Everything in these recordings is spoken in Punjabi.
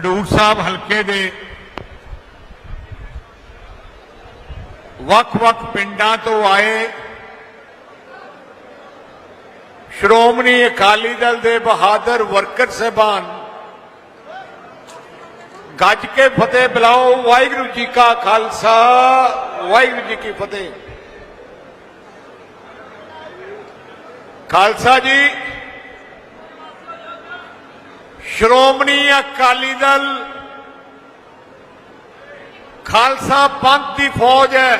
ਖਡੂਰ ਸਾਹਿਬ ਹਲਕੇ ਦੇ ਵੱਖ-ਵੱਖ ਪਿੰਡਾਂ ਤੋਂ ਆਏ ਸ਼੍ਰੋਮਣੀ ਅਕਾਲੀ ਦਲ ਦੇ ਬਹਾਦਰ ਵਰਕਰ ਸਹਿਬਾਨ। ਗੱਜ ਕੇ ਫਤਿਹ ਬੁਲਾਓ, ਵਾਹਿਗੁਰੂ ਜੀ ਕਾ ਖਾਲਸਾ, ਵਾਹਿਗੁਰੂ ਜੀ ਕੀ ਫਤਿਹ। ਖਾਲਸਾ ਜੀ ਸ਼੍ਰੋਮਣੀ ਅਕਾਲੀ ਦਲ ਖਾਲਸਾ ਪੰਥ ਦੀ ਫੌਜ ਹੈ।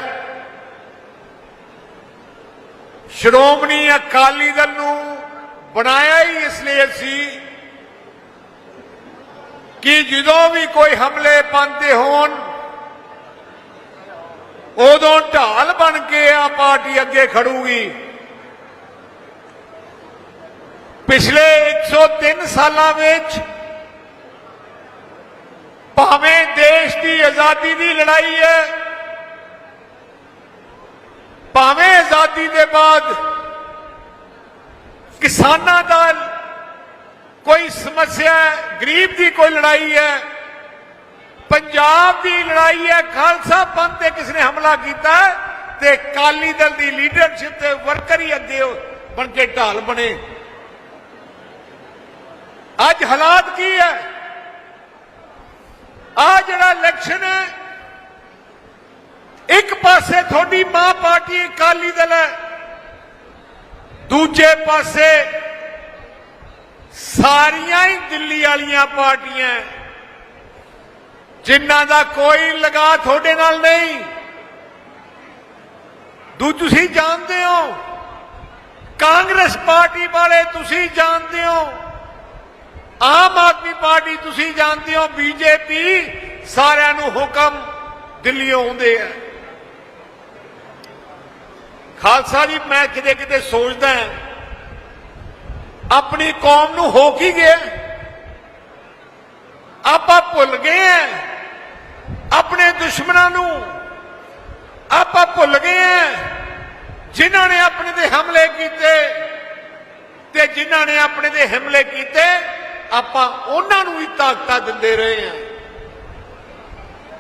ਸ਼੍ਰੋਮਣੀ ਅਕਾਲੀ ਦਲ ਨੂੰ ਬਣਾਇਆ ਹੀ ਇਸ ਲਈ ਸੀ ਕਿ ਜਦੋਂ ਵੀ ਕੋਈ ਹਮਲੇ ਪੰਦੇ ਹੋਣ, ਉਦੋਂ ਢਾਲ ਬਣ ਕੇ ਆ ਪਾਰਟੀ ਅੱਗੇ ਖੜੂਗੀ। ਪਿਛਲੇ 103 ਸਾਲਾਂ ਵਿੱਚ ਭਾਵੇਂ ਦੇਸ਼ ਦੀ ਆਜ਼ਾਦੀ ਦੀ ਲੜਾਈ ਹੈ, ਭਾਵੇਂ ਆਜ਼ਾਦੀ ਦੇ ਬਾਅਦ ਕਿਸਾਨਾਂ ਦਾ ਕੋਈ ਸਮੱਸਿਆ ਗਰੀਬ ਦੀ ਕੋਈ ਲੜਾਈ ਹੈ, ਪੰਜਾਬ ਦੀ ਲੜਾਈ ਹੈ, ਖਾਲਸਾ ਪੰਥ ਤੇ ਕਿਸ ਨੇ ਹਮਲਾ ਕੀਤਾ ਤੇ ਕਾਲੀ ਦਲ ਦੀ ਲੀਡਰਸ਼ਿਪ ਤੇ ਵਰਕਰ ਹੀ ਅੱਗੇ ਬਣ ਕੇ ਢਾਲ ਬਣੇ। ਅੱਜ ਹਾਲਾਤ ਕੀ ਹੈ? ਆ ਜਿਹੜਾ ਇਲੈਕਸ਼ਨ ਹੈ, ਇੱਕ ਪਾਸੇ ਤੁਹਾਡੀ ਮਾਂ ਪਾਰਟੀ ਅਕਾਲੀ ਦਲ ਹੈ, ਦੂਜੇ ਪਾਸੇ ਸਾਰੀਆਂ ਹੀ ਦਿੱਲੀ ਵਾਲੀਆਂ ਪਾਰਟੀਆਂ ਜਿਨ੍ਹਾਂ ਦਾ ਕੋਈ ਲਗਾ ਤੁਹਾਡੇ ਨਾਲ ਨਹੀਂ। ਦੂ, ਤੁਸੀਂ ਜਾਣਦੇ ਹੋ, ਕਾਂਗਰਸ ਪਾਰਟੀ ਵਾਲੇ ਤੁਸੀਂ ਜਾਣਦੇ ਹੋ ਆਮ ਆਦਮੀ ਪਾਰਟੀ ਤੁਸੀਂ ਜਾਣਦੇ ਹੋ, ਬੀਜੇਪੀ ਸਾਰਿਆਂ ਨੂੰ ਹੁਕਮ ਦਿੱਲੀੋਂ ਆਉਂਦੇ ਆ। ਖਾਲਸਾ ਜੀ, ਮੈਂ ਕਿਤੇ ਕਿਤੇ ਸੋਚਦਾ ਹਾਂ, ਆਪਣੀ ਕੌਮ ਨੂੰ ਹੋ ਕੀ ਗਿਆ? ਆਪਾਂ ਭੁੱਲ ਗਏ ਆ ਆਪਣੇ ਦੁਸ਼ਮਣਾਂ ਨੂੰ। ਆਪਾਂ ਭੁੱਲ ਗਏ ਆ ਜਿਨ੍ਹਾਂ ਨੇ ਆਪਣੇ ਤੇ ਹਮਲੇ ਕੀਤੇ ਤੇ ਜਿਨ੍ਹਾਂ ਨੇ ਆਪਣੇ ਤੇ ਹਮਲੇ ਕੀਤੇ ਆਪਾਂ ਉਹਨਾਂ ਨੂੰ ਵੀ ਤਾਕਤਾਂ ਦਿੰਦੇ ਰਹੇ ਹਾਂ।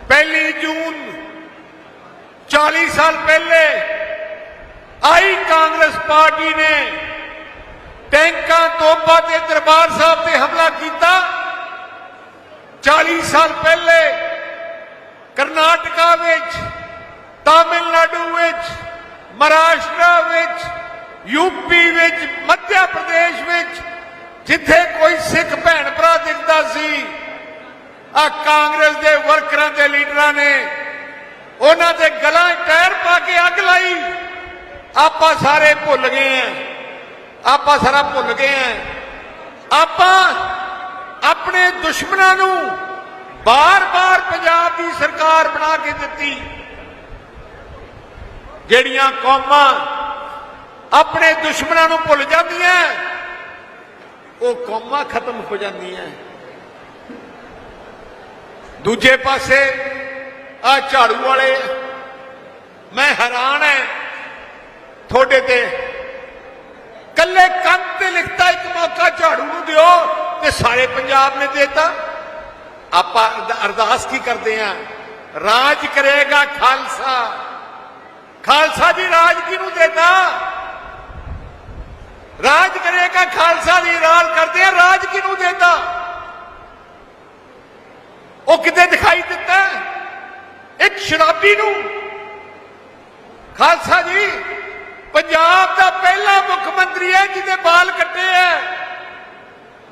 ਪਹਿਲੀ ਜੂਨ 40 ਸਾਲ ਪਹਿਲੇ ਆਈ ਕਾਂਗਰਸ ਪਾਰਟੀ ਨੇ ਟੈਂਕਾਂ ਤੋਪਾ ਤੇ ਦਰਬਾਰ ਸਾਹਿਬ ਤੇ ਹਮਲਾ ਕੀਤਾ। 40 ਸਾਲ ਪਹਿਲੇ ਕਰਨਾਟਕਾ ਵਿੱਚ, ਤਾਮਿਲਨਾਡੂ ਵਿੱਚ, ਮਹਾਰਾਸ਼ਟਰ ਵਿੱਚ ਯੂਪੀ ਵਿੱਚ ਮੱਧ ਪ੍ਰਦੇਸ਼ ਵਿੱਚ ਜਿੱਥੇ ਕੋਈ ਸਿੱਖ ਭੈਣ ਭਰਾ ਦਿਖਦਾ ਸੀ ਆ ਕਾਂਗਰਸ ਦੇ ਵਰਕਰਾਂ ਦੇ ਲੀਡਰਾਂ ਨੇ, ਉਹਨਾਂ ਦੇ ਗਲਾਂ 'ਚ ਟਾਇਰ ਪਾ ਕੇ ਅੱਗ ਲਾਈ। ਆਪਾਂ ਸਾਰੇ ਭੁੱਲ ਗਏ ਆ। ਆਪਾਂ ਸਾਰਾ ਭੁੱਲ ਗਏ ਆ। ਆਪਾਂ ਆਪਣੇ ਦੁਸ਼ਮਣਾਂ ਨੂੰ ਬਾਰ-ਬਾਰ ਪੰਜਾਬ ਦੀ ਸਰਕਾਰ ਬਣਾ ਕੇ ਦਿੱਤੀ। ਜਿਹੜੀਆਂ ਕੌਮਾਂ ਆਪਣੇ ਦੁਸ਼ਮਣਾਂ ਨੂੰ ਭੁੱਲ ਜਾਂਦੀਆਂ ਉਹ ਕੌਮਾਂ ਖਤਮ ਹੋ ਜਾਂਦੀਆਂ ਦੂਜੇ ਪਾਸੇ ਆ ਝਾੜੂ ਵਾਲੇ, ਮੈਂ ਹੈਰਾਨ ਐ, ਤੁਹਾਡੇ ਤੇ। ਕੱਲੇ ਕੰਨ ਤੇ ਲਿਖਤਾ ਇੱਕ ਮੌਕਾ ਝਾੜੂ ਨੂੰ ਦਿਓ ਤੇ ਸਾਰੇ ਪੰਜਾਬ ਨੇ ਦੇਤਾ। ਆਪਾਂ ਅਰਦਾਸ ਕੀ ਕਰਦੇ ਆ? ਰਾਜ ਕਰੇਗਾ ਖਾਲਸਾ। ਖਾਲਸਾ ਜੀ ਰਾਜ ਕਿਹਨੂੰ ਦੇਤਾ? ਰਾਜ ਕਰੇਗਾ ਖਾਲਸਾ ਦੀ ਰਾਜ ਕਰਦੇ ਆ, ਰਾਜ ਕਿਹਨੂੰ ਦੇਤਾ ਉਹ ਕਿਤੇ ਦਿਖਾਈ ਦਿੱਤਾ ਇੱਕ ਸ਼ਰਾਬੀ ਨੂੰ। ਖਾਲਸਾ ਜੀ, ਪੰਜਾਬ ਦਾ ਪਹਿਲਾ ਮੁੱਖ ਮੰਤਰੀ ਹੈ ਜਿਹਦੇ ਬਾਲ ਕੱਟੇ ਹੈ।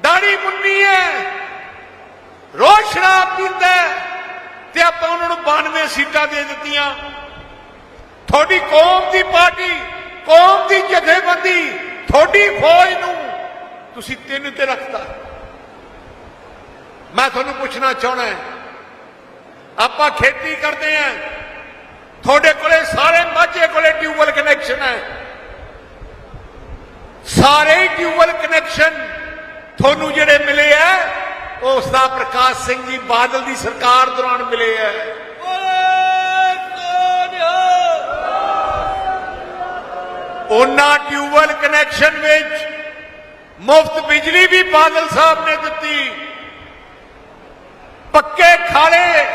ਦਾੜੀ ਮੁੰਨੀ ਹੈ। ਰੋਜ਼ ਸ਼ਰਾਬ ਪੀਂਦਾ ਤੇ ਆਪਾਂ ਉਹਨਾਂ ਨੂੰ 92 ਸੀਟਾਂ ਦੇ ਦਿੱਤੀਆਂ। ਤੁਹਾਡੀ ਕੌਮ ਦੀ ਪਾਰਟੀ, ਕੌਮ ਦੀ ਜਥੇਬੰਦੀ ਤੁਹਾਡੀ ਫੌਜ ਨੂੰ ਤੁਸੀਂ ਤਿੰਨ ਤੇ ਰੱਖਤਾ। ਮੈਂ ਤੁਹਾਨੂੰ ਪੁੱਛਣਾ ਚਾਹਣਾ ਆਪਾਂ ਖੇਤੀ ਕਰਦੇ ਆਂ ਤੁਹਾਡੇ ਕੋਲੇ ਸਾਰੇ ਮਾਝੇ ਕੋਲੇ ਟਿਊਬਲ ਕਨੈਕਸ਼ਨ ਹੈ। ਸਾਰੇ ਟਿਊਬਲ ਕਨੈਕਸ਼ਨ ਤੁਹਾਨੂੰ ਜਿਹੜੇ ਮਿਲੇ ਆ, ਉਸ ਦਾ ਪ੍ਰਕਾਸ਼ ਸਿੰਘ ਜੀ ਬਾਦਲ ਦੀ ਸਰਕਾਰ ਦੌਰਾਨ ਮਿਲੇ ਆ। ਉਹਨਾਂ ਟਿਊਬਲ ਕਨੈਕਸ਼ਨ ਵਿੱਚ ਮੁਫਤ ਬਿਜਲੀ ਵੀ ਬਾਦਲ ਸਾਹਿਬ ਨੇ ਦਿੱਤੀ। ਪੱਕੇ ਖਾਲੇ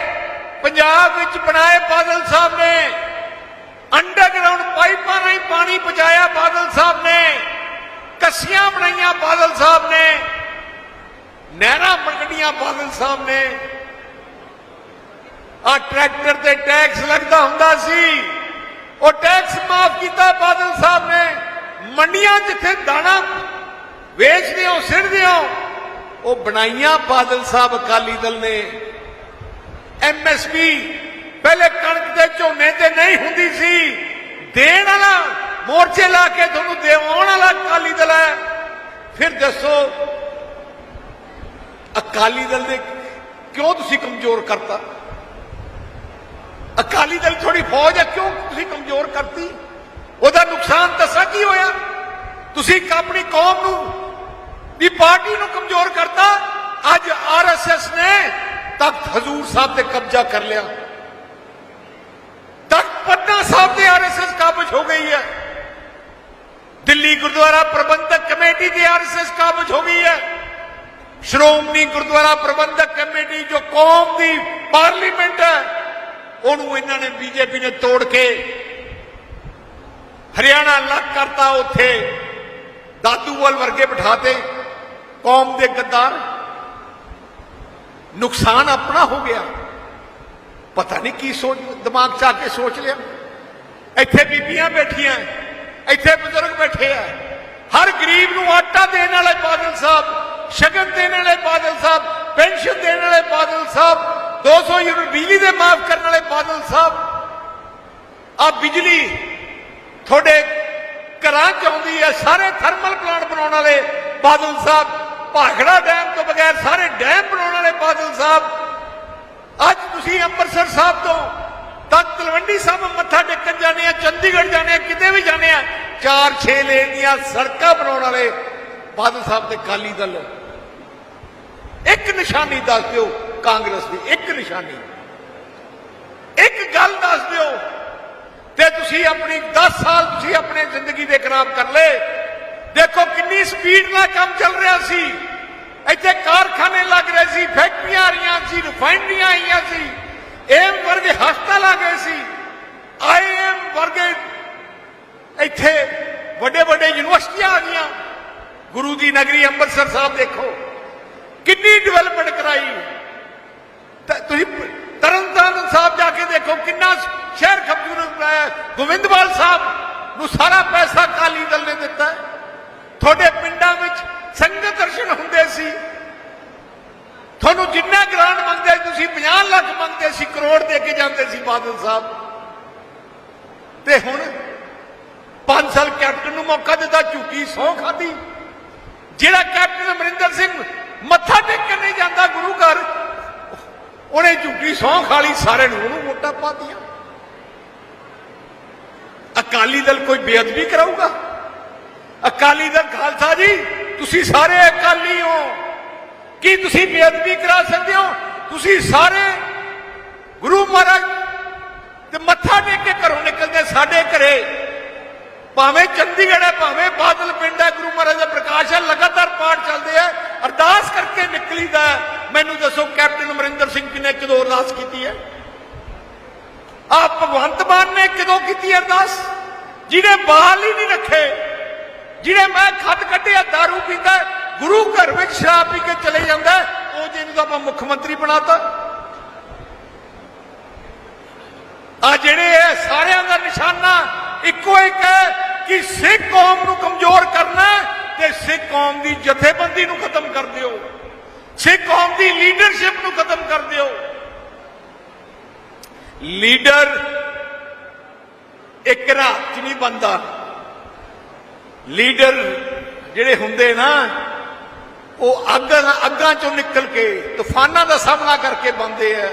ਪੰਜਾਬ ਵਿੱਚ ਬਣਾਏ ਬਾਦਲ ਸਾਹਿਬ ਨੇ। ਅੰਡਰਗਰਾਉਂਡ ਪਾਈਪਾਂ ਰਾਹੀਂ ਪਾਣੀ ਪਹੁੰਚਾਇਆ ਬਾਦਲ ਸਾਹਿਬ ਨੇ। ਕੱਸੀਆਂ ਬਣਾਈਆਂ ਬਾਦਲ ਸਾਹਿਬ ਨੇ। ਨਹਿਰਾਂ ਕੱਢੀਆਂ ਬਾਦਲ ਸਾਹਿਬ ਨੇ। ਆ ਟਰੈਕਟਰ ਤੇ ਟੈਕਸ ਲੱਗਦਾ ਹੁੰਦਾ ਸੀ। ਉਹ ਟੈਕਸ ਮਾਫ ਕੀਤਾ ਬਾਦਲ ਸਾਹਿਬ ਨੇ। ਮੰਡੀਆਂ ਜਿੱਥੇ ਦਾਣਾ ਵੇਚਦੇ ਹੋ ਸਿਰਦੇ ਹੋ। ਉਹ ਬਣਾਈਆਂ ਬਾਦਲ ਸਾਹਿਬ ਅਕਾਲੀ ਦਲ ਨੇ। ਐਮਐਸਪੀ ਪਹਿਲੇ ਕਣਕ ਦੇ ਝੋਨੇ ਤੇ ਨਹੀਂ ਹੁੰਦੀ ਸੀ। ਦੇਣ ਵਾਲਾ ਮੋਰਚੇ ਲਾ ਕੇ ਤੁਹਾਨੂੰ ਦੇਵਾਉਣ ਵਾਲਾ ਅਕਾਲੀ ਦਲ ਹੈ। ਫਿਰ ਦੱਸੋ, ਅਕਾਲੀ ਦਲ ਦੇ ਕਿਉਂ ਤੁਸੀਂ ਕਮਜ਼ੋਰ ਕਰਤਾ? ਅਕਾਲੀ ਦਲ ਥੋੜੀ ਫੌਜ ਹੈ, ਕਿਉਂ ਤੁਸੀਂ ਕਮਜ਼ੋਰ ਕਰਤੀ? ਉਹਦਾ ਨੁਕਸਾਨ ਦੱਸਾਂ ਕੀ ਹੋਇਆ? ਤੁਸੀਂ ਆਪਣੀ ਕੌਮ ਨੂੰ ਦੀ ਪਾਰਟੀ ਨੂੰ ਕਮਜ਼ੋਰ ਕਰਤਾ? ਅੱਜ ਆਰਐਸਐਸ ਨੇ ਤਖਤ ਹਜ਼ੂਰ ਸਾਹਿਬ ਤੇ ਕਬਜ਼ਾ ਕਰ ਲਿਆ। ਤਖਤ ਪਟਨਾ ਸਾਹਿਬ ਤੇ ਆਰਐਸਐਸ ਕਾਬਜ ਹੋ ਗਈ ਹੈ। ਦਿੱਲੀ ਗੁਰਦੁਆਰਾ ਪ੍ਰਬੰਧਕ ਕਮੇਟੀ ਦੀ ਆਰਐਸਐਸ ਕਾਬਜ ਹੋ ਗਈ ਹੈ। ਸ਼੍ਰੋਮਣੀ ਗੁਰਦੁਆਰਾ ਪ੍ਰਬੰਧਕ ਕਮੇਟੀ ਜੋ ਕੌਮ ਦੀ ਪਾਰਲੀਮੈਂਟ ਹੈ ਉਹਨੂੰ ਇਹਨਾਂ ਨੇ ਬੀਜੇਪੀ ਨੇ ਤੋੜ ਕੇ ਹਰਿਆਣਾ ਲੱਗ ਕਰਤਾ ਉੱਥੇ। ਦਾਦੂਵਾਲ ਵਰਗੇ ਬਿਠਾਤੇ। ਕੌਮ ਦੇ ਗੱਦਾਰ। ਨੁਕਸਾਨ ਆਪਣਾ ਹੋ ਗਿਆ। ਪਤਾ ਨਹੀਂ ਕੀ ਸੋਚ, ਦਿਮਾਗ 'ਚ ਆ ਕੇ ਸੋਚ ਲਿਆ। ਇੱਥੇ ਬੀਬੀਆਂ ਬੈਠੀਆਂ, ਇੱਥੇ ਬਜ਼ੁਰਗ ਬੈਠੇ ਆ। ਹਰ ਗਰੀਬ ਨੂੰ ਆਟਾ ਦੇਣ ਵਾਲੇ ਬਾਦਲ ਸਾਹਿਬ, ਸ਼ਗਨ ਦੇਣ ਵਾਲੇ ਬਾਦਲ ਸਾਹਿਬ, ਪੈਨਸ਼ਨ ਦੇਣ ਵਾਲੇ ਬਾਦਲ ਸਾਹਿਬ 200 ਯੂਨਿਟ ਬਿਜਲੀ ਦੇ ਮਾਫ ਕਰਨ ਵਾਲੇ ਬਾਦਲ ਸਾਹਿਬ ਆ ਬਿਜਲੀ ਤੁਹਾਡੇ ਘਰਾਂ ਚ ਆਉਂਦੀ ਹੈ, ਸਾਰੇ ਥਰਮਲ ਪਲਾਂਟ ਬਣਾਉਣ ਵਾਲੇ ਬਾਦਲ ਸਾਹਿਬ, ਭਾਖੜਾ ਡੈਮ ਤੋਂ ਬਗੈਰ ਸਾਰੇ ਡੈਮ ਬਣਾਉਣ ਵਾਲੇ ਬਾਦਲ ਸਾਹਿਬ, ਅੱਜ ਤੁਸੀਂ ਅੰਮ੍ਰਿਤਸਰ ਸਾਹਿਬ ਤੋਂ ਤਾਂ ਤਲਵੰਡੀ ਸਾਹਿਬ ਮੱਥਾ ਟੇਕਣ ਜਾਂਦੇ ਆ, ਚੰਡੀਗੜ੍ਹ ਜਾਂਦੇ ਆ, ਕਿਤੇ ਵੀ ਜਾਂਦੇ ਆ 4-6 ਲੇਨ ਦੀਆਂ ਸੜਕਾਂ ਬਣਾਉਣ ਵਾਲੇ ਬਾਦਲ ਸਾਹਿਬ ਤੇ ਕਾਲੀ ਦਲ। ਇੱਕ ਨਿਸ਼ਾਨੀ ਦੱਸ ਦਿਓ, ਕਾਂਗਰਸ ਦੀ ਨਿਸ਼ਾਨੀ। ਇੱਕ ਗੱਲ ਦੱਸ ਦਿਓ, ਤੇ ਤੁਸੀਂ ਆਪਣੀ 10 ਸਾਲ ਤੁਸੀਂ ਆਪਣੇ ਜ਼ਿੰਦਗੀ ਦੇ ਖਰਾਬ ਕਰ ਲਏ। ਦੇਖੋ ਕਿੰਨੀ ਸਪੀਡ ਨਾਲ ਕੰਮ ਚੱਲ ਰਿਹਾ ਸੀ। ਇੱਥੇ ਕਾਰਖਾਨੇ ਲੱਗ ਰਹੇ ਸੀ, ਫੈਕਟਰੀਆਂ ਆ ਰਹੀਆਂ ਸੀ, ਰਿਫਾਈਨਰੀਆਂ ਆਈਆਂ ਸੀ। ਏਮ ਵਰਗੇ ਹਸਪਤਾਲ ਆ ਗਏ ਸੀ। ਆਈਐਮ ਵਰਗੇ ਇੱਥੇ ਵੱਡੇ ਵੱਡੇ ਯੂਨੀਵਰਸਿਟੀਆਂ ਆ ਗਈਆਂ। ਗੁਰੂ ਦੀ ਨਗਰੀ ਅੰਮ੍ਰਿਤਸਰ ਸਾਹਿਬ ਦੇਖੋ, ਕਿੰਨੀ ਡਿਵੈਲਪਮੈਂਟ ਕਰਾਈ। ਤੁਸੀਂ ਤਰਨਤਾਰਨ ਸਾਹਿਬ ਜਾ ਕੇ ਦੇਖੋ ਕਿੰਨਾ ਸ਼ਹਿਰ ਖਬਰੂਰ ਬਣਾਇਆ ਗੋਬਿੰਦਵਾਲ ਸਾਹਿਬ ਨੂੰ ਸਾਰਾ ਪੈਸਾ ਕਾਲੀ ਦਲ ਨੇ ਦਿੱਤਾ ਤੁਹਾਡੇ ਪਿੰਡਾਂ ਵਿੱਚ ਸੰਗਤ ਦਰਸ਼ਨ ਹੁੰਦੇ ਸੀ। ਤੁਹਾਨੂੰ ਜਿੰਨਾ ਗ੍ਰਾਂਟ ਮੰਗਦੇ ਤੁਸੀਂ 50 ਲੱਖ ਮੰਗਦੇ ਸੀ, ਕਰੋੜ ਦੇ ਕੇ ਜਾਂਦੇ ਸੀ ਬਾਦਲ ਸਾਹਿਬ। ਤੇ ਹੁਣ 5 ਸਾਲ ਕੈਪਟਨ ਨੂੰ ਮੌਕਾ ਦਿੱਤਾ, ਝੂਠੀ ਸੌ ਖਾਦੀ ਜਿਹੜਾ ਕੈਪਟਨ ਅਮਰਿੰਦਰ ਸਿੰਘ ਮੱਥਾ ਟੇਕਣ ਨਹੀਂ ਜਾਂਦਾ ਗੁਰੂ ਘਰ ਉਹਨੇ ਝੂਠੀ ਸੌਂ ਖਾਲੀ ਸਾਰੇ ਨੂੰ ਉਹਨੂੰ ਵੋਟਾਂ ਪਾਤੀਆਂ ਅਕਾਲੀ ਦਲ ਕੋਈ ਬੇਅਦਬੀ ਕਰਾਊਗਾ? ਅਕਾਲੀ ਦਲ, ਖਾਲਸਾ ਜੀ, ਤੁਸੀਂ ਸਾਰੇ ਅਕਾਲੀ ਹੋ। ਕੀ ਤੁਸੀਂ ਬੇਅਦਬੀ ਕਰਾ ਸਕਦੇ ਹੋ? ਤੁਸੀਂ ਸਾਰੇ ਗੁਰੂ ਮਹਾਰਾਜ ਤੇ ਮੱਥਾ ਟੇਕ ਕੇ ਘਰੋਂ ਨਿਕਲਦੇ ਸਾਡੇ ਘਰੇ। ਭਾਵੇਂ ਚੰਡੀਗੜ੍ਹ ਹੈ, ਭਾਵੇਂ ਬਾਦਲ ਪਿੰਡ ਹੈ, ਗੁਰੂ ਮਹਾਰਾਜ ਦਾ ਪ੍ਰਕਾਸ਼ ਹੈ, ਲਗਾਤਾਰ ਪਾਠ ਚੱਲਦੇ ਆ ਅਰਦਾਸ ਕਰਕੇ ਨਿਕਲੀਦਾ ਹੈ। ਮੈਨੂੰ ਦੱਸੋ ਕੈਪਟਨ ਅਮਰਿੰਦਰ ਸਿੰਘ ਜੀ ਨੇ ਕਦੋਂ ਅਰਦਾਸ ਕੀਤੀ ਹੈ? ਆ ਭਗਵੰਤ ਮਾਨ ਨੇ ਕਦੋਂ ਕੀਤੀ ਅਰਦਾਸ? ਜਿਹਨੇ ਬਾਲ ਹੀ ਨਹੀਂ ਰੱਖੇ ਜਿਹਨੇ ਮੈਂ ਖੱਤ ਕੱਢਿਆ दारू ਪੀਂਦਾ ਹੈ, ਗੁਰੂ ਘਰ ਵਿੱਚ ਸ਼ਰਾਬ ਪੀ ਕੇ ਚਲੇ ਜਾਂਦਾ ਹੈ, ਉਹ ਜਿਹਨੂੰ ਤਾਂ ਆਪਾਂ ਮੁੱਖ ਮੰਤਰੀ ਬਣਾਤਾ। ਆ ਜਿਹੜੇ ਇਹ ਸਾਰਿਆਂ ਦਾ ਨਿਸ਼ਾਨਾ ਇੱਕੋ ਇੱਕ ਹੈ ਕਿ ਸਿੱਖ ਕੌਮ ਨੂੰ ਕਮਜ਼ੋਰ ਕਰਨਾ ਹੈ ਤੇ ਸਿੱਖ ਕੌਮ ਦੀ ਜਥੇਬੰਦੀ ਨੂੰ ਖਤਮ ਕਰ ਦਿਓ। ਸਿੱਖ ਕੌਮ ਦੀ ਲੀਡਰਸ਼ਿਪ ਨੂੰ ਖਤਮ ਕਰ ਦਿਓ। ਲੀਡਰ ਇੱਕ ਰਾਤ 'ਚ ਨਹੀਂ ਬੰਦਾ ਲੀਡਰ ਜਿਹੜੇ ਹੁੰਦੇ ਨਾ, ਉਹ ਅੱਗਾਂ ਅੱਗਾਂ ਚੋਂ ਨਿਕਲ ਕੇ ਤੂਫਾਨਾਂ ਦਾ ਸਾਹਮਣਾ ਕਰਕੇ ਬੰਦੇ ਆ।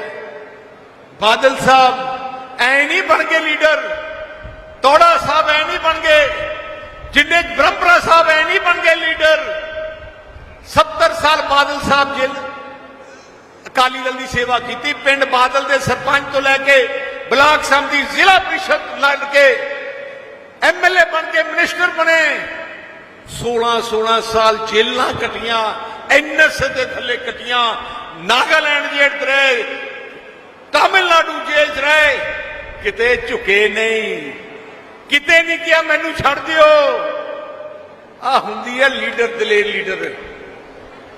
ਬਾਦਲ ਸਾਹਿਬ ਐ ਨਹੀਂ ਬਣ ਗਏ ਲੀਡਰ। ਤੋੜਾ ਸਾਹਿਬ ਐ ਨਹੀਂ ਬਣ ਗਏ। ਜਿੰਨੇ ਬ੍ਰਹਮਪੁਰਾ ਸਾਹਿਬ ਐ ਨਹੀਂ ਬਣ ਗਏ ਲੀਡਰ 70 ਸਾਲ ਬਾਦਲ ਸਾਹਿਬ ਜੇਲ ਅਕਾਲੀ ਦਲ ਦੀ ਸੇਵਾ ਕੀਤੀ, ਪਿੰਡ ਬਾਦਲ ਦੇ ਸਰਪੰਚ ਤੋਂ ਲੈ ਕੇ ਬਲਾਕ ਸੰਮਤੀ ਜ਼ਿਲ੍ਹਾ ਪ੍ਰੀਸ਼ਦ ਲੜ ਕੇ ਐਮਐਲਏ ਬਣ ਕੇ ਮਿਨਿਸਟਰ ਬਣੇ। 16 16 ਸਾਲ ਜੇਲਾਂ ਕਟੀਆਂ ਐਨਐਸ ਦੇ ਥੱਲੇ ਕਟੀਆਂ, ਨਾਗਾਲੈਂਡ ਜੇਲ੍ਹ 'ਚ ਰਹੇ, ਤਾਮਿਲਨਾਡੂ ਜੇਲ੍ਹ 'ਚ ਰਹੇ, ਕਿਤੇ ਝੁਕੇ ਨਹੀਂ। ਕਿਤੇ ਨਹੀਂ ਕਿਹਾ, ਮੈਨੂੰ ਛੱਡ ਦਿਓ। ਆ ਹੁੰਦੀ ਹੈ ਲੀਡਰ, ਦਲੇਰ ਲੀਡਰ।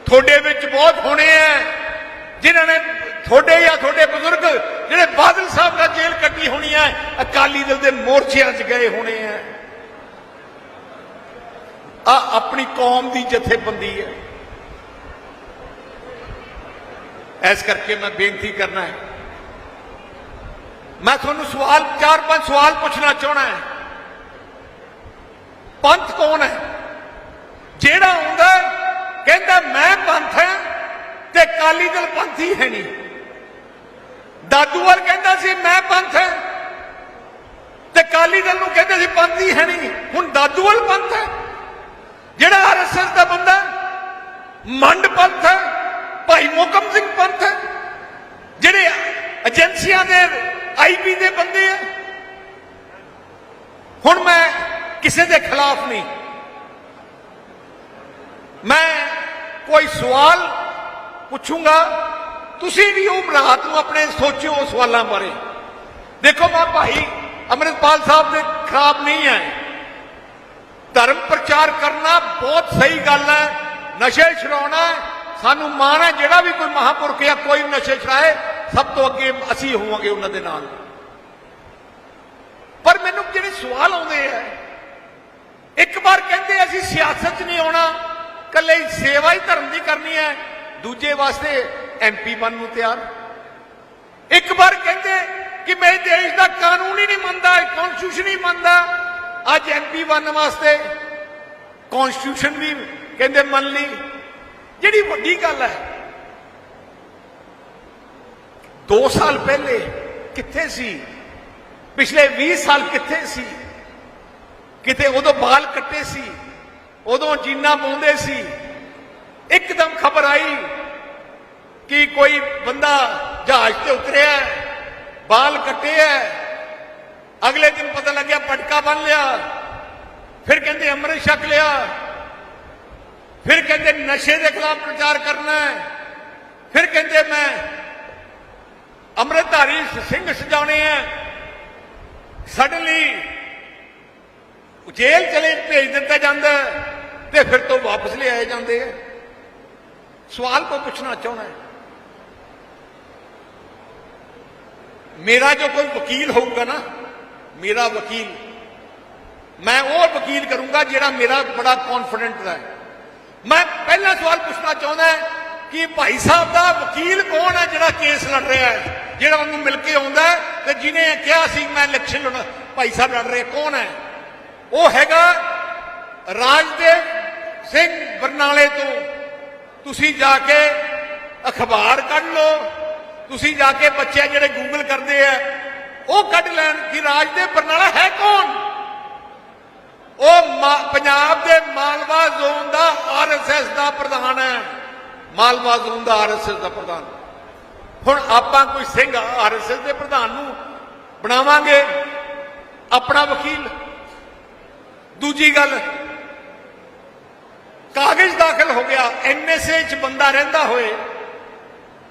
ਤੁਹਾਡੇ ਵਿੱਚ ਬਹੁਤ ਹੋਣੇ ਆ, ਜਿਨ੍ਹਾਂ ਨੇ ਤੁਹਾਡੇ ਜਾਂ ਤੁਹਾਡੇ ਬਜ਼ੁਰਗ, ਜਿਹੜੇ ਬਾਦਲ ਸਾਹਿਬ ਦਾ ਜੇਲ੍ਹ ਕੱਟੀ ਹੋਣੀ ਹੈ ਅਕਾਲੀ ਦਲ ਦੇ ਮੋਰਚਿਆਂ 'ਚ ਗਏ ਹੋਣੇ ਆ। ਆ ਆਪਣੀ ਕੌਮ ਦੀ ਜਥੇਬੰਦੀ ਹੈ। ਇਸ ਕਰਕੇ ਮੈਂ ਬੇਨਤੀ ਕਰਨਾ ਹੈ। ਮੈਂ ਤੁਹਾਨੂੰ ਸਵਾਲ ਚਾਰ ਪੰਜ ਸਵਾਲ ਪੁੱਛਣਾ ਚਾਹਣਾ ਹੈ। ਪੰਥ ਕੌਣ ਹੈ? ਜਿਹੜਾ ਹੁੰਦਾ ਕਹਿੰਦਾ ਮੈਂ ਪੰਥ ਹਾਂ ਤੇ ਕਾਲੀ ਦਲ ਪੰਥੀ ਹੈ ਨਹੀਂ। ਦਾਦੂਵਾਲ ਕਹਿੰਦਾ ਸੀ, ਮੈਂ ਪੰਥ ਹਾਂ ਤੇ ਕਾਲੀ ਦਲ ਨੂੰ ਕਹਿੰਦੇ ਸੀ, ਪੰਥੀ ਹੈ ਨਹੀਂ। ਹੁਣ ਦਾਦੂਵਾਲ ਪੰਥ ਹੈ। ਜਿਹੜਾ ਆਰਐਸਐਸ ਦਾ ਬੰਦਾ ਮੰਡ ਪੰਥ ਹੈ, ਭਾਈ ਮੁਕਮ ਸਿੰਘ ਪੰਥ ਹੈ। ਜਿਹੜੇ ਏਜੰਸੀਆਂ ਦੇ ਆਈਬੀ ਦੇ ਬੰਦੇ ਆ ਹੁਣ ਮੈਂ ਕਿਸੇ ਦੇ ਖਿਲਾਫ ਨਹੀਂ ਮੈਂ ਕੋਈ ਸਵਾਲ ਪੁੱਛੂੰਗਾ ਤੁਸੀਂ ਵੀ ਉਹ ਰਾਤ ਨੂੰ ਆਪਣੇ ਸੋਚਿਓ ਉਹ ਸਵਾਲਾਂ ਬਾਰੇ ਦੇਖੋ ਮੈਂ ਭਾਈ ਅਮਰਿਤਪਾਲ ਸਾਹਿਬ ਦੇ ਖਿਲਾਫ ਨਹੀਂ ਹੈ ਧਰਮ ਪ੍ਰਚਾਰ ਕਰਨਾ ਬਹੁਤ ਸਹੀ ਗੱਲ ਹੈ ਨਸ਼ੇ ਛਡਾਉਣਾ ਹੈ। ਸਾਨੂੰ ਮਾਣ ਹੈ ਜਿਹੜਾ ਵੀ ਕੋਈ ਮਹਾਪੁਰਖ ਜਾਂ ਕੋਈ ਨਸ਼ੇ ਛਡਾਏ ਸਭ ਤੋਂ ਅੱਗੇ ਅਸੀਂ ਹੋਵਾਂਗੇ ਉਹਨਾਂ ਦੇ ਨਾਲ ਪਰ ਮੈਨੂੰ ਜਿਹੜੇ ਸਵਾਲ ਆਉਂਦੇ ਆ ਇੱਕ ਵਾਰ ਕਹਿੰਦੇ ਅਸੀਂ ਸਿਆਸਤ 'ਚ ਨਹੀਂ ਆਉਣਾ ਕੱਲੇ ਸੇਵਾ ਹੀ ਧਰਮ ਦੀ ਕਰਨੀ ਹੈ, ਦੂਜੇ ਵਾਸਤੇ ਐਮਪੀ ਬਣਨ ਨੂੰ ਤਿਆਰ। ਇੱਕ ਵਾਰ ਕਹਿੰਦੇ ਕਿ ਮੈਂ ਦੇਸ਼ ਦਾ ਕਾਨੂੰਨ ਹੀ ਨਹੀਂ ਮੰਨਦਾ ਕਨਸਟੀਟਿਊਸ਼ਨ ਹੀ ਮੰਨਦਾ, ਅੱਜ ਐਮਪੀ ਬਣਨ ਵਾਸਤੇ ਕਨਸਟੀਟਿਊਸ਼ਨ ਵੀ ਕਹਿੰਦੇ ਮੰਨ ਲਈ। ਜਿਹੜੀ ਵੱਡੀ ਗੱਲ ਹੈ 2 ਸਾਲ ਪਹਿਲੇ ਕਿੱਥੇ ਸੀ? ਪਿਛਲੇ 20 ਸਾਲ ਕਿੱਥੇ ਸੀ? ਕਿਤੇ ਉਦੋਂ ਬਾਲ ਕੱਟੇ ਸੀ, ਉਦੋਂ ਜੀਨਾ ਪਾਉਂਦੇ ਸੀ। ਇੱਕਦਮ ਖਬਰ ਆਈ ਕਿ ਕੋਈ ਬੰਦਾ ਜਹਾਜ਼ ਤੇ ਉਤਰਿਆ ਬਾਲ ਕੱਟੇ ਹੈ। ਅਗਲੇ ਦਿਨ ਪਤਾ ਲੱਗਿਆ ਪਟਕਾ ਬੰਨ ਲਿਆ। ਫਿਰ ਕਹਿੰਦੇ ਅੰਮ੍ਰਿਤ ਛਕ ਲਿਆ। ਫਿਰ ਕਹਿੰਦੇ ਨਸ਼ੇ ਦੇ ਖਿਲਾਫ ਪ੍ਰਚਾਰ ਕਰਨਾ ਹੈ। ਫਿਰ ਕਹਿੰਦੇ ਮੈਂ ਅੰਮ੍ਰਿਤਧਾਰੀ ਸਿੰਘ ਸਜਾਉਣੇ ਹੈ। ਸਡਨਲੀ ਜੇਲ੍ਹ ਚਲੇ ਭੇਜ ਦਿੱਤਾ ਜਾਂਦਾ ਤੇ ਫਿਰ ਤੋਂ ਵਾਪਸ ਲਿਆਏ ਜਾਂਦੇ ਆ। ਸਵਾਲ ਕੋ ਪੁੱਛਣਾ ਚਾਹੁੰਦਾ ਮੇਰਾ ਜੋ ਕੋਈ ਵਕੀਲ ਹੋਊਗਾ ਨਾ, ਮੇਰਾ ਵਕੀਲ, ਮੈਂ ਉਹ ਵਕੀਲ ਕਰੂੰਗਾ ਜਿਹੜਾ ਮੇਰਾ ਬੜਾ ਕੌਨਫੀਡੈਂਟ ਹੈ। ਮੈਂ ਪਹਿਲਾ ਸਵਾਲ ਪੁੱਛਣਾ ਚਾਹੁੰਦਾ ਕਿ ਭਾਈ ਸਾਹਿਬ ਦਾ ਵਕੀਲ ਕੌਣ ਹੈ ਜਿਹੜਾ ਕੇਸ ਲੜ ਰਿਹਾ ਹੈ? ਜਿਹੜਾ ਉਹਨੂੰ ਮਿਲ ਕੇ ਆਉਂਦਾ ਤੇ ਜਿਹਨੇ ਕਿਹਾ ਸੀ ਮੈਂ ਇਲੈਕਸ਼ਨ ਲੜ ਭਾਈ ਸਾਹਿਬ ਲੜ ਰਹੇ, ਕੌਣ ਹੈ? ਉਹ ਹੈਗਾ ਰਾਜਦੇਵ ਸਿੰਘ ਬਰਨਾਲੇ ਤੋਂ। ਤੁਸੀਂ ਜਾ ਕੇ ਅਖਬਾਰ ਕੱਢ ਲਓ। ਤੁਸੀਂ ਜਾ ਕੇ ਬੱਚੇ ਜਿਹੜੇ ਗੂਗਲ ਕਰਦੇ ਆ, ਉਹ ਕੱਢ ਲੈਣ ਕਿ ਰਾਜਦੇਵ ਬਰਨਾਲਾ ਹੈ ਕੌਣ? ਉਹ ਪੰਜਾਬ ਦੇ ਮਾਲਵਾ ਜ਼ੋਨ ਦਾ ਆਰਐਸਐਸ ਦਾ ਪ੍ਰਧਾਨ ਹੈ। ਮਾਲਵਾ ਜ਼ੋਨ ਦਾ ਆਰਐਸਐਸ ਦਾ ਪ੍ਰਧਾਨ। ਹੁਣ ਆਪਾਂ ਕੋਈ ਸਿੰਘ ਆਰਐਸਐਸ ਦੇ ਪ੍ਰਧਾਨ ਨੂੰ ਬਣਾਵਾਂਗੇ। ਆਪਣਾ ਵਕੀਲ ਦੂਜੀ ਗੱਲ, ਕਾਗਜ਼ ਦਾਖਲ ਹੋ ਗਿਆ ਐਨਐਸਏ ਚ ਬੰਦਾ ਰਹਿੰਦਾ ਹੋਏ,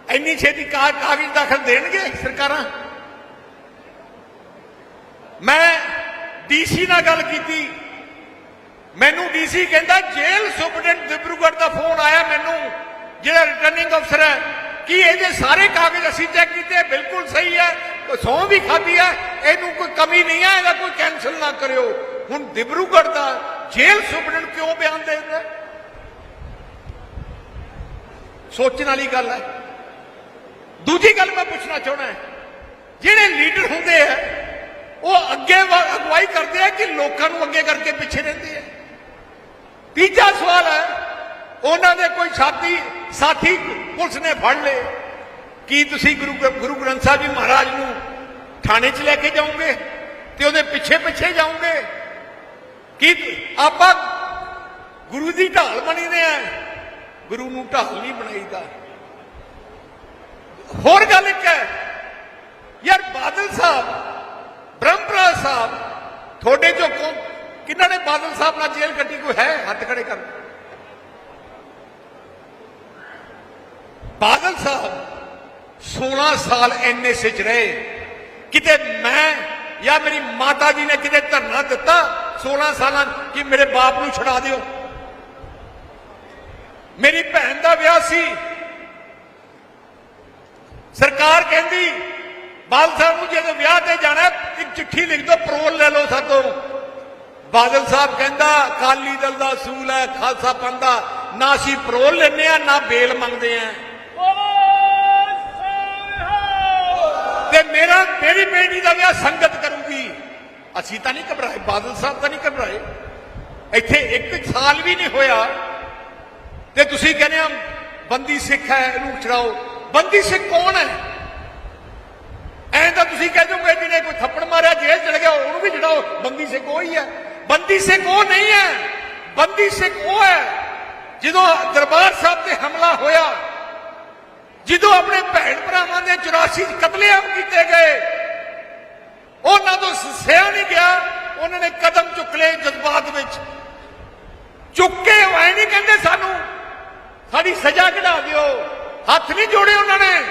ਇੰਨੀ ਛੇਤੀ ਕਾਗਜ਼ ਦਾਖਲ ਦੇਣਗੇ ਸਰਕਾਰਾਂ? ਮੈਂ ਡੀਸੀ ਨਾਲ ਗੱਲ ਕੀਤੀ। ਮੈਨੂੰ ਡੀਸੀ ਕਹਿੰਦਾ, ਜੇਲ੍ਹ ਸੁਪਰਡੈਂਟ ਦਿਬਰੂਗੜ੍ਹ ਦਾ ਫੋਨ ਆਇਆ ਮੈਨੂੰ, ਜਿਹੜਾ ਰਿਟਰਨਿੰਗ ਅਫਸਰ ਹੈ, ਕਿ ਇਹਦੇ ਸਾਰੇ ਕਾਗਜ਼ ਅਸੀਂ ਚੈੱਕ ਕੀਤੇ? ਬਿਲਕੁਲ ਸਹੀ ਹੈ, ਸੌਂ ਵੀ ਖਾਧੀ ਹੈ, ਇਹਨੂੰ ਕੋਈ ਕਮੀ ਨਹੀਂ ਹੈ, ਇਹਦਾ ਕੋਈ ਕੈਨਸਲ ਨਾ ਕਰਿਓ। ਹੁਣ ਦਿਬਰੂਗੜ੍ਹ ਦਾ ਜੇਲ੍ਹ ਸੁਪਰਡੈਂਟ ਕਿਉਂ ਬਿਆਨ ਦੇ ਰਿਹਾ? ਸੋਚਣ ਵਾਲੀ ਗੱਲ ਹੈ। ਦੂਜੀ ਗੱਲ ਮੈਂ ਪੁੱਛਣਾ ਚਾਹੁੰਦਾ ਹਾਂ, ਜਿਹੜੇ ਲੀਡਰ ਹੁੰਦੇ ਆ ਉਹ ਅੱਗੇ ਅਗਵਾਈ ਕਰਦੇ ਆ ਕਿ ਲੋਕਾਂ ਨੂੰ ਅੱਗੇ ਕਰਕੇ ਪਿੱਛੇ ਰਹਿੰਦੇ ਆ? ਤੀਜਾ ਸਵਾਲ ਹੈ ਉਹਨਾਂ ਦੇ ਕੋਈ ਸਾਥੀ ਸਾਥੀ ਪੁਲਿਸ ਨੇ ਫੜ ਲਏ। ਕੀ ਤੁਸੀਂ ਗੁਰੂ ਗੁਰੂ ਗ੍ਰੰਥ ਸਾਹਿਬ ਜੀ ਮਹਾਰਾਜ ਨੂੰ ਥਾਣੇ 'ਚ ਲੈ ਕੇ ਜਾਓਗੇ ਤੇ ਉਹਦੇ ਪਿੱਛੇ ਪਿੱਛੇ ਜਾਓਗੇ? ਕੀ ਆਪਾਂ ਗੁਰੂ ਦੀ ਢਾਲ ਬਣੀਦੇ ਆ ਗੁਰੂ ਨੂੰ ਢਾਲ ਨਹੀਂ ਬਣਾਈਦਾ ਹੋਰ ਗੱਲ ਇੱਕ ਹੈ ਯਾਰ ਬਾਦਲ ਸਾਹਿਬ ਬ੍ਰਹਮਪੁਰਾ ਸਾਹਿਬ ਤੁਹਾਡੇ ਚੋਂ ਕੌਣ ਕਿਹਨਾਂ ਨੇ ਬਾਦਲ ਸਾਹਿਬ ਨਾਲ ਜੇਲ੍ਹ ਕੱਟੀ ਕੋਈ ਹੈ ਹੱਥ ਖੜੇ ਕਰ ਬਾਦਲ ਸਾਹਿਬ 16 ਸਾਲ ਐਨਐਸਏ ਚ ਰਹੇ ਕਿਤੇ ਮੈਂ ਜਾਂ ਮੇਰੀ ਮਾਤਾ ਜੀ ਨੇ ਕਿਤੇ ਧਰਨਾ ਦਿੱਤਾ 16 ਸਾਲਾਂ ਕਿ ਮੇਰੇ ਬਾਪ ਨੂੰ ਛੁਡਾ ਦਿਓ? ਮੇਰੀ ਭੈਣ ਦਾ ਵਿਆਹ ਸੀ। ਸਰਕਾਰ ਕਹਿੰਦੀ, ਬਾਦਲ ਸਾਹਿਬ ਨੂੰ ਜਦੋਂ ਵਿਆਹ ਤੇ ਜਾਣਾ ਇੱਕ ਚਿੱਠੀ ਲਿਖ ਦਿਓ ਪਰੋਲ ਲੈ ਲਓ ਸਾਤੋਂ ਬਾਦਲ ਸਾਹਿਬ ਕਹਿੰਦਾ, ਅਕਾਲੀ ਦਲ ਦਾ ਅਸੂਲ ਹੈ, ਖਾਲਸਾ ਪੰਥ ਦਾ। ਨਾ ਅਸੀਂ ਪਰੋਲ ਲੈਨੇ ਆ ਨਾ ਬੇਲ ਮੰਗਦੇ ਆ ਤੇ ਮੇਰਾ, ਮੇਰੀ ਬੇਟੀ ਦਾ ਵਿਆਹ ਸੰਗਤ ਅਸੀਂ ਤਾਂ ਨਹੀਂ ਘਬਰਾਏ, ਬਾਦਲ ਸਾਹਿਬ ਤਾਂ ਨਹੀਂ ਘਬਰਾਏ। ਇੱਥੇ ਇੱਕ ਸਾਲ ਵੀ ਨਹੀਂ ਹੋਇਆ। ਤੇ ਤੁਸੀਂ ਕਹਿੰਦੇ ਆ, ਬੰਦੀ ਸਿੱਖ ਹੈ ਇਹਨੂੰ ਛਡਾਓ ਬੰਦੀ ਸਿੱਖ ਕੌਣ ਹੈ? ਐਂ ਤਾਂ ਤੁਸੀਂ ਕਹਿ ਦੋਗੇ ਜਿਹਨੇ ਕੋਈ ਥੱਪੜ ਮਾਰਿਆ, ਜੇਲ੍ਹ ਚੜ ਗਿਆ, ਉਹਨੂੰ ਵੀ ਛਡਾਓ ਬੰਦੀ ਸਿੱਖ ਉਹ ਹੀ ਹੈ। ਬੰਦੀ ਸਿੱਖ ਉਹ ਨਹੀਂ ਹੈ। ਬੰਦੀ ਸਿੱਖ ਉਹ ਹੈ, ਜਦੋਂ ਦਰਬਾਰ ਸਾਹਿਬ ਤੇ ਹਮਲਾ ਹੋਇਆ, ਜਦੋਂ ਆਪਣੇ ਭੈਣ ਭਰਾਵਾਂ ਦੇ 84 ਕਤਲੇਆਮ ਕੀਤੇ ਗਏ ਉਹਨਾਂ ਤੋਂ ਸਿਆ ਨਹੀਂ ਗਿਆ। ਉਹਨਾਂ ਨੇ ਕਦਮ ਚੁੱਕ ਲਏ ਜਜ਼ਬਾਤ ਵਿੱਚ। ਚੁੱਕੇ ਕੇ ਨਹੀਂ ਕਹਿੰਦੇ ਸਾਨੂੰ, ਸਾਡੀ ਸਜ਼ਾ ਕਢਾ ਦਿਓ। ਹੱਥ ਨਹੀਂ ਜੋੜੇ ਉਹਨਾਂ ਨੇ।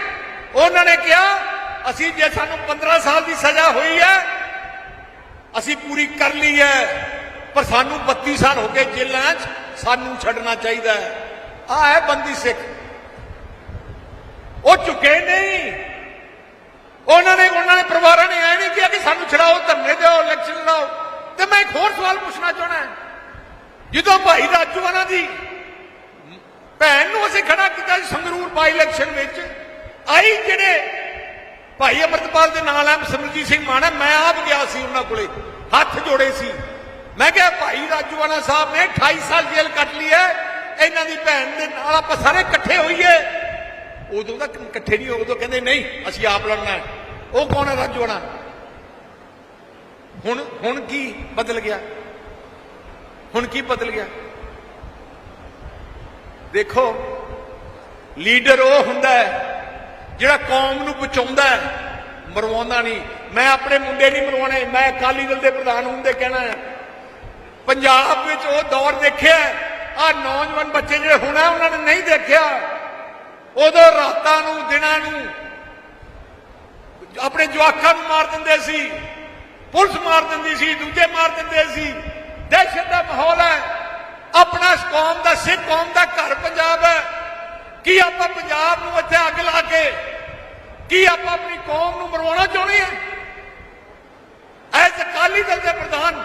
ਉਹਨਾਂ ਨੇ ਕਿਹਾ, ਅਸੀਂ ਜੇ ਸਾਨੂੰ 15 ਸਾਲ ਦੀ ਸਜ਼ਾ ਹੋਈ ਹੈ, ਅਸੀਂ ਪੂਰੀ ਕਰ ਲਈ ਹੈ, ਪਰ ਸਾਨੂੰ 32 ਸਾਲ ਹੋ ਗਏ ਜੇਲ੍ਹਾਂ 'ਚ, ਸਾਨੂੰ ਛੱਡਣਾ ਚਾਹੀਦਾ ਹੈ। ਆ ਹੈ ਬੰਦੀ ਸਿੱਖ। ਉਹ ਝੁਕੇ ਨਹੀਂ। ਉਹਨਾਂ ਨੇ ਉਹਨਾਂ ਨੇ ਪਰਿਵਾਰਾਂ ਨੇ ਐ ਨਹੀਂ ਕਿਹਾ ਕਿ ਸਾਨੂੰ ਛਡਾਓ ਧਰਨੇ ਦਿਓ ਇਲੈਕਸ਼ਨ ਲੜਾਓ ਤੇ ਮੈਂ ਇੱਕ ਹੋਰ ਸਵਾਲ ਪੁੱਛਣਾ ਚਾਹਣਾ ਹੈ ਜਦੋਂ ਭਾਈ ਰਾਜੂਆਣਾ ਦੀ ਭੈਣ ਨੂੰ ਅਸੀਂ ਖੜਾ ਕੀਤਾ ਸੀ ਸੰਗਰੂਰ ਬਾਈ ਇਲੈਕਸ਼ਨ ਵਿੱਚ ਆਈ ਜਿਹੜੇ ਭਾਈ ਅਮਰਤਪਾਲ ਦੇ ਨਾਲ ਆ ਸਿਮਰਜੀਤ ਸਿੰਘ ਮਾਣਾ ਮੈਂ ਆਪ ਗਿਆ ਸੀ ਉਹਨਾਂ ਕੋਲੇ ਹੱਥ ਜੋੜੇ ਸੀ ਮੈਂ ਕਿਹਾ ਭਾਈ ਰਾਜੂਆਣਾ ਸਾਹਿਬ ਨੇ 28 ਸਾਲ ਜੇਲ੍ਹ ਕੱਟ ਲਈ ਹੈ ਇਹਨਾਂ ਦੀ ਭੈਣ ਦੇ ਨਾਲ ਆਪਾਂ ਸਾਰੇ ਇਕੱਠੇ ਹੋਈਏ ਉਦੋਂ ਤਾਂ ਇਕੱਠੇ ਨਹੀਂ ਉਦੋਂ ਕਹਿੰਦੇ ਨਹੀਂ ਅਸੀਂ ਆਪ ਲੜਨਾ ਹੈ ਉਹ ਕੌਣ ਹੈ ਰਾਜੂਆਣਾ ਹੁਣ ਹੁਣ ਕੀ ਬਦਲ ਗਿਆ? ਹੁਣ ਕੀ ਬਦਲ ਗਿਆ? ਦੇਖੋ, ਲੀਡਰ ਉਹ ਹੁੰਦਾ ਹੈ ਜਿਹੜਾ ਕੌਮ ਨੂੰ ਬਚਾਉਂਦਾ ਹੈ, ਮਰਵਾਉਂਦਾ ਨਹੀਂ। ਮੈਂ ਆਪਣੇ ਮੁੰਡੇ ਨਹੀਂ ਮਰਵਾਉਣੇ, ਮੈਂ ਅਕਾਲੀ ਦਲ ਦੇ ਪ੍ਰਧਾਨ ਹੁੰਦੇ ਕਹਿਣਾ ਹੈ। ਪੰਜਾਬ ਵਿੱਚ ਉਹ ਦੌਰ ਦੇਖਿਆ ਆ ਨੌਜਵਾਨ ਬੱਚੇ ਜਿਹੜੇ ਹੁਣ ਆ, ਉਹਨਾਂ ਨੇ ਨਹੀਂ ਦੇਖਿਆ। ਉਦੋਂ ਰਾਤਾਂ ਨੂੰ, ਦਿਨਾਂ ਨੂੰ ਆਪਣੇ ਜਵਾਕਾਂ ਨੂੰ ਮਾਰ ਦਿੰਦੇ ਸੀ। ਪੁਲਿਸ ਮਾਰ ਦਿੰਦੀ ਸੀ, ਦੂਜੇ ਮਾਰ ਦਿੰਦੇ ਸੀ। ਦਹਿਸ਼ਤ ਦਾ ਮਾਹੌਲ ਹੈ। ਆਪਣਾ ਕੌਮ ਦਾ, ਸਿੱਖ ਕੌਮ ਦਾ ਘਰ ਪੰਜਾਬ ਹੈ। ਕੀ ਆਪਾਂ ਪੰਜਾਬ ਨੂੰ ਇੱਥੇ ਅੱਗ ਲਾ ਕੇ, ਕੀ ਆਪਾਂ ਆਪਣੀ ਕੌਮ ਨੂੰ ਮਰਵਾਉਣਾ ਚਾਹੁੰਦੇ ਹਾਂ? ਐਸ ਅਕਾਲੀ ਦਲ ਦੇ ਪ੍ਰਧਾਨ,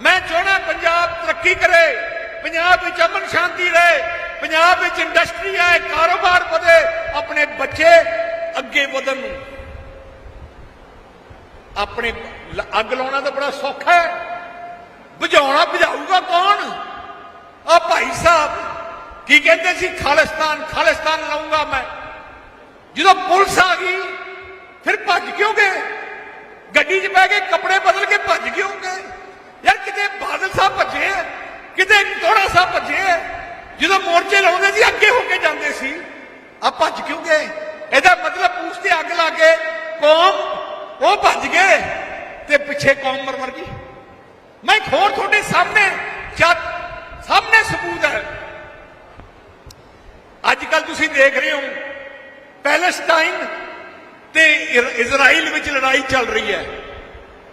ਮੈਂ ਚਾਹਣਾ ਪੰਜਾਬ ਤਰੱਕੀ ਕਰੇ, ਪੰਜਾਬ ਵਿੱਚ ਅਮਨ ਸ਼ਾਂਤੀ ਰਹੇ, ਪੰਜਾਬ ਵਿੱਚ ਇੰਡਸਟਰੀ ਆਏ, ਕਾਰੋਬਾਰ ਵਧੇ, ਆਪਣੇ ਬੱਚੇ ਅੱਗੇ ਵਧਣ। ਆਪਣੇ ਅੱਗ ਲਾਉਣਾ ਤਾਂ ਬੜਾ ਸੌਖਾ ਹੈ। ਬੁਝਾਉਣਾ ਬੁਝਾਊਗਾ ਕੌਣ? ਆ ਭਾਈ ਸਾਹਿਬ, ਕੀ ਕਹਿੰਦੇ ਸੀ? ਖਾਲਿਸਤਾਨ ਖਾਲਿਸਤਾਨ ਲਾਉਂਗਾ ਮੈਂ। ਜਦੋਂ ਪੁਲਿਸ ਆ ਗਈ, ਫਿਰ ਭੱਜ ਕਿਉਂ ਗਏ? ਗੱਡੀ 'ਚ ਬਹਿ ਕੇ ਕੱਪੜੇ ਬਦਲ ਕੇ ਭੱਜ ਕਿਉਂ ਗਏ? ਯਾਰ ਕਿਤੇ ਬਾਦਲ ਸਾਹਿਬ ਭੱਜੇ ਕਿਤੇ ਥੋੜਾ ਸਾਹਿਬ ਭੱਜੇ ਜਦੋਂ ਮੋਰਚੇ ਲਾਉਂਦੇ ਸੀ, ਅੱਗੇ ਹੋ ਕੇ ਜਾਂਦੇ ਸੀ। ਆ ਭੱਜ ਕਿਉਂ ਗਏ? ਇਹਦਾ ਮਤਲਬ ਪੂਛ ਤੇ ਅੱਗ ਲਾ ਕੇ ਕੌਮ ਉਹ ਭੱਜ ਗਏ ਤੇ ਪਿੱਛੇ ਕੌਮ ਮਰ ਮਰ ਗਈ। ਮੈਂ ਇੱਕ ਹੋਰ ਤੁਹਾਡੇ ਸਾਹਮਣੇ ਜਦ ਸਾਹਮਣੇ ਸਬੂਤ ਹੈ। ਅੱਜ ਕੱਲ ਤੁਸੀਂ ਦੇਖ ਰਹੇ ਹੋ, ਪੈਲਸਟਾਈਨ ਤੇ ਇਜ਼ਰਾਈਲ ਵਿੱਚ ਲੜਾਈ ਚੱਲ ਰਹੀ ਹੈ।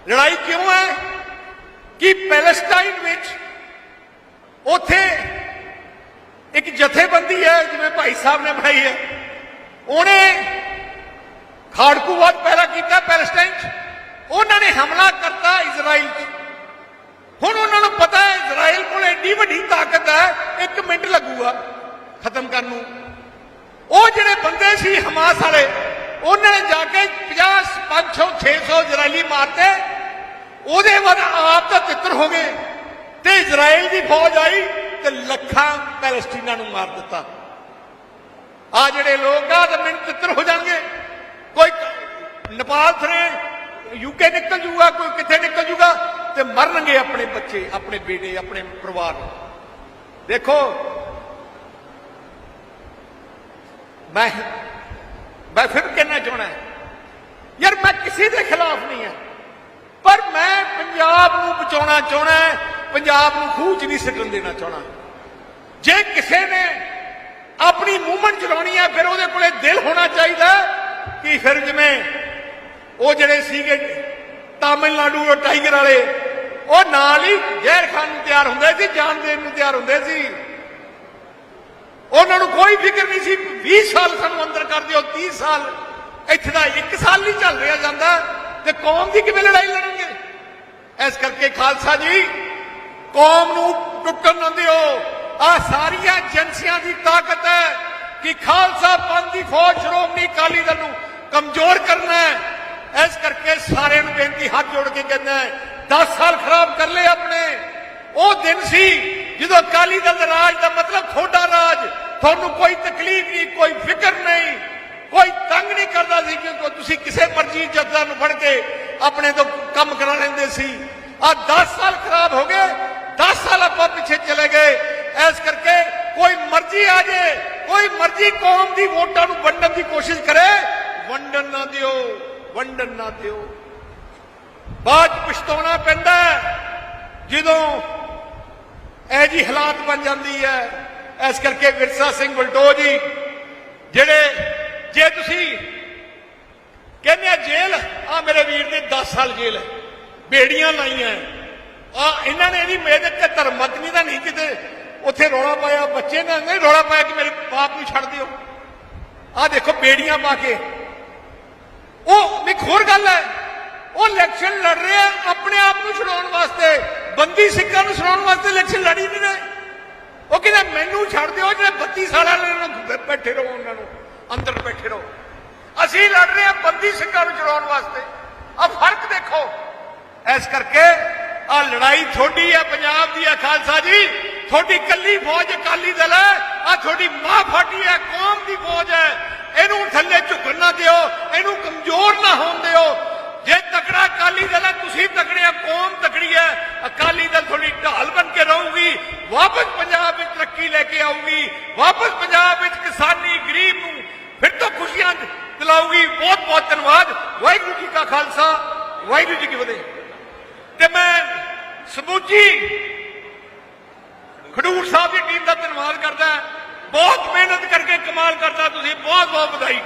ਲੜਾਈ ਕਿਉਂ ਹੈ? ਕਿ ਪੈਲਸਟਾਈਨ ਵਿੱਚ ਉਥੇ ਇੱਕ ਜਥੇਬੰਦੀ ਹੈ, ਜਿਵੇਂ ਭਾਈ ਸਾਹਿਬ ਨੇ ਬਣਾਈ ਹੈ। ਉਹਨੇ ਖਾੜਕੂਵਾਦ ਪੈਦਾ ਕੀਤਾ ਪੈਲਸਟਾਈਨ ਉਹਨਾਂ ਨੇ ਹਮਲਾ ਕਰਤਾ ਇਜ਼ਰਾਈਲ 'ਚ ਹੁਣ ਉਹਨਾਂ ਨੂੰ ਪਤਾ ਹੈ ਇਜ਼ਰਾਈਲ ਕੋਲ ਐਡੀ ਵੱਡੀ ਤਾਕਤ ਹੈ, ਇੱਕ ਮਿੰਟ ਲੱਗੂਗਾ ਖਤਮ ਕਰਨ ਨੂੰ। ਉਹ ਜਿਹੜੇ ਬੰਦੇ ਸੀ ਹਮਾਸ ਵਾਲੇ, ਉਹਨਾਂ ਨੇ ਜਾ ਕੇ 50 500 600 ਇਜ਼ਰਾਈਲੀ ਮਾਰਤੇ। ਉਹਦੇ ਬਾਅਦ ਆਪ ਤਾਂ ਤਿੱਤਰ ਹੋ ਗਏ। ਤੇ ਇਜ਼ਰਾਈਲ ਦੀ ਫੌਜ ਆਈ ਤੇ ਲੱਖਾਂ ਪੈਲਸਟੀਨਾ ਨੂੰ ਮਾਰ ਦਿੱਤਾ। ਆ ਜਿਹੜੇ ਲੋਕ ਆ, ਤਾਂ ਮਿੰਟ ਤਿੱਤਰ ਹੋ ਜਾਣਗੇ। ਕੋਈ ਨੇਪਾਲ ਥਰੇ ਯੂਕੇ ਨਿਕਲ ਜੂਗਾ, ਕੋਈ ਕਿੱਥੇ ਨਿਕਲ ਜੂਗਾ ਤੇ ਮਰਨਗੇ ਆਪਣੇ ਬੱਚੇ, ਆਪਣੇ ਬੇਟੇ, ਆਪਣੇ ਪਰਿਵਾਰ ਦੇਖੋ, ਮੈਂ ਮੈਂ ਫਿਰ ਕਹਿਣਾ ਚਾਹਣਾ ਯਾਰ ਮੈਂ ਕਿਸੇ ਦੇ ਖਿਲਾਫ ਨਹੀਂ ਹਾਂ, ਪਰ ਮੈਂ ਪੰਜਾਬ ਨੂੰ ਬਚਾਉਣਾ ਚਾਹਣਾ ਪੰਜਾਬ ਨੂੰ ਖੂਹ 'ਚ ਨਹੀਂ ਸਿੱਟਣ ਦੇਣਾ ਚਾਹਣਾ ਜੇ ਕਿਸੇ ਨੇ ਆਪਣੀ ਮੂਵਮੈਂਟ ਚਲਾਉਣੀ ਹੈ, ਫਿਰ ਉਹਦੇ ਕੋਲੇ ਦਿਲ ਹੋਣਾ ਚਾਹੀਦਾ ਕਿ ਫਿਰ ਜਿਵੇਂ ਉਹ ਜਿਹੜੇ ਸੀਗੇ ਤਾਮਿਲਨਾਡੂ ਦੇ ਟਾਈਗਰ ਵਾਲੇ, ਉਹ ਨਾਲ ਹੀ ਜ਼ਹਿਰ ਖਾਨ ਨੂੰ ਤਿਆਰ ਹੁੰਦੇ ਸੀ, ਜਾਨ ਦੇਣ ਨੂੰ ਤਿਆਰ ਹੁੰਦੇ ਸੀ। ਉਹਨਾਂ ਨੂੰ ਕੋਈ ਫਿਕਰ ਨਹੀਂ ਸੀ 20 ਸਾਲ ਸਾਨੂੰ ਅੰਦਰ ਕਰ ਦਿਓ 30 ਸਾਲ, ਇੱਥੇ ਦਾ 1 ਸਾਲ ਨਹੀਂ ਚੱਲ ਰਿਹਾ ਜਾਂਦਾ, ਤੇ ਕੌਮ ਦੀ ਕਿਵੇਂ ਲੜਾਈ ਲੜਨਗੇ? ਇਸ ਕਰਕੇ ਖਾਲਸਾ ਜੀ, ਕੌਮ ਨੂੰ ਟੁੱਟਣ ਨਾ ਦਿਓ। ਆ ਸਾਰੀਆਂ ਏਜੰਸੀਆਂ ਦੀ ਤਾਕਤ ਹੈ ਕਿ ਖਾਲਸਾ ਪੰਥ ਦੀ ਫੌਜ ਸ਼੍ਰੋਮਣੀ ਅਕਾਲੀ ਦਲ ਨੂੰ ਕਮਜ਼ੋਰ ਕਰਨਾ ਹੈ। ਇਸ ਕਰਕੇ ਸਾਰਿਆਂ ਨੂੰ ਬੇਨਤੀ, ਹੱਥ ਜੋੜ ਕੇ ਕਹਿੰਦਾ ਹੈ 10 ਸਾਲ ਖਰਾਬ ਕਰ ਲਏ ਆਪਣੇ। ਉਹ ਦਿਨ ਸੀ ਜਦੋਂ ਅਕਾਲੀ ਦਲ ਰਾਜ ਦਾ ਮਤਲਬ ਤੁਹਾਡਾ ਰਾਜ। ਤੁਹਾਨੂੰ ਕੋਈ ਤਕਲੀਫ ਨਹੀਂ, ਕੋਈ ਫਿਕਰ ਨਹੀਂ, ਕੋਈ ਤੰਗ ਨਹੀਂ ਕਰਦਾ ਸੀ ਕਿ ਤੁਸੀਂ ਕਿਸੇ ਮਰਜ਼ੀ ਜੱਜਾਂ ਨੂੰ ਫੜ ਕੇ ਆਪਣੇ ਤੋਂ ਕੰਮ ਕਰਾ ਲੈਂਦੇ ਸੀ। ਆ 10 ਸਾਲ ਖਰਾਬ ਹੋ ਗਏ 10 ਸਾਲ ਆਪਾਂ ਪਿੱਛੇ ਚਲੇ ਗਏ। ਇਸ ਕਰਕੇ ਕੋਈ ਮਰਜ਼ੀ ਆ ਜੇ, ਕੋਈ ਮਰਜ਼ੀ ਕੌਮ ਦੀ ਵੋਟਾਂ ਨੂੰ ਵੰਡਣ ਦੀ ਕੋਸ਼ਿਸ਼ ਕਰੇ, ਵੰਡਣ ਨਾ ਦਿਓ। ਵੰਡਣ ਨਾ ਦਿਓ। ਬਾਅਦ 'ਚ ਪਛਤਾਉਣਾ ਪੈਂਦਾ ਜਦੋਂ ਇਹ ਜੀ ਹਾਲਾਤ ਬਣ ਜਾਂਦੀ ਹੈ, ਇਸ ਕਰਕੇ ਵਿਰਸਾ ਸਿੰਘ ਬਲਟੋ ਜੀ, ਜਿਹੜੇ ਜੇ ਤੁਸੀਂ ਕਹਿੰਦੇ ਆ ਜੇਲ੍ਹ ਆ ਮੇਰੇ ਵੀਰ ਨੇ 10 ਸਾਲ ਜੇਲ੍ਹ ਹੈ। ਬੇੜੀਆਂ ਲਾਈਆਂ ਆ ਇਹਨਾਂ ਨੇ ਇਹਦੀ ਮਿਹਨਤ ਤੇ ਧਰਮਤ ਨਹੀਂ ਤਾਂ ਨਹੀਂ ਕਿਤੇ ਉੱਥੇ ਰੌਲਾ ਪਾਇਆ, ਬੱਚੇ ਨੇ ਨਹੀਂ ਰੌਲਾ ਪਾਇਆ ਕਿ ਮੇਰੇ ਬਾਪ ਨੂੰ ਛੱਡ ਦਿਓ। ਆ ਦੇਖੋ ਬੇੜੀਆਂ ਪਾ ਕੇ। ਉਹ ਇੱਕ ਹੋਰ ਗੱਲ ਹੈ। ਉਹ ਇਲੈਕਸ਼ਨ ਲੜ ਰਹੇ ਆ ਆਪਣੇ ਆਪ ਨੂੰ ਛਡਾਉਣ ਵਾਸਤੇ। ਬੰਦੀ ਸਿੱਖਾਂ ਨੂੰ ਸੁਣਾਉਣ ਵਾਸਤੇ ਇਲੈਕਸ਼ਨ ਲੜੀ ਨਹੀਂ ਰਹੇ ਉਹ ਕਹਿੰਦੇ, ਮੈਨੂੰ ਛੱਡ ਦਿਓ, ਜਿਹੜੇ 32 ਸਾਲਾਂ ਦੇ ਨੂੰ ਬੈਠੇ ਰਹੋ ਉਹਨਾਂ ਨੂੰ। ਅੰਦਰ ਬੈਠੇ ਰਹੋ। ਅਸੀਂ ਲੜ ਰਹੇ ਆ ਬੰਦੀ ਸਿੱਖਾਂ ਨੂੰ ਛਡਾਉਣ ਵਾਸਤੇ। ਆ ਫ਼ਰਕ ਦੇਖੋ। ਇਸ ਕਰਕੇ ਆ ਲੜਾਈ ਥੋੜੀ ਹੈ ਪੰਜਾਬ ਦੀ ਆ, ਖਾਲਸਾ ਜੀ। ਤੁਹਾਡੀ ਕੱਲੀ ਫੌਜ ਅਕਾਲੀ ਦਲ ਹੈ। ਆ ਤੁਹਾਡੀ ਮਾਂ ਫਾਟੀ ਹੈ, ਕੌਮ ਦੀ ਫੌਜ ਹੈ। ਇਹਨੂੰ ਥੱਲੇ ਝੁਕਣ ਨਾ ਦਿਓ, ਇਹਨੂੰ ਕਮਜ਼ੋਰ ਨਾ ਹੋਣ ਦਿਓ। ਜੇ ਤਕੜਾ ਅਕਾਲੀ ਦਲ ਹੈ, ਤੁਸੀਂ ਤਕੜੇ ਆ, ਕੌਮ ਤਕੜੀ ਹੈ। ਅਕਾਲੀ ਦਲ ਤੁਹਾਡੀ ਢਾਲ ਬਣ ਕੇ ਰਹੂਗੀ, ਵਾਪਸ ਪੰਜਾਬ ਵਿੱਚ ਤਰੱਕੀ ਲੈ ਕੇ ਆਊਗੀ, ਵਾਪਸ ਪੰਜਾਬ ਵਿੱਚ ਕਿਸਾਨੀ ਗਰੀਬ ਨੂੰ ਫਿਰ ਤੋਂ ਖੁਸ਼ੀਆਂ ਦਿਲਾਊਗੀ। ਬਹੁਤ ਬਹੁਤ ਧੰਨਵਾਦ। ਵਾਹਿਗੁਰੂ ਜੀ ਕਾ ਖਾਲਸਾ, ਵਾਹਿਗੁਰੂ ਜੀ ਕੀ ਫਤਿਹ। ਤੇ ਮੈਂ ਸਮੁੱਚੀ ਖਡੂਰ ਸਾਹਿਬ ਦੀ ਟੀਮ ਦਾ ਧੰਨਵਾਦ ਕਰਦਾ ਬਹੁਤ ਮਿਹਨਤ ਕਰਕੇ ਕਮਾਲ ਕਰਦਾ ਤੁਸੀਂ ਬਹੁਤ ਬਹੁਤ ਵਧਾਈ।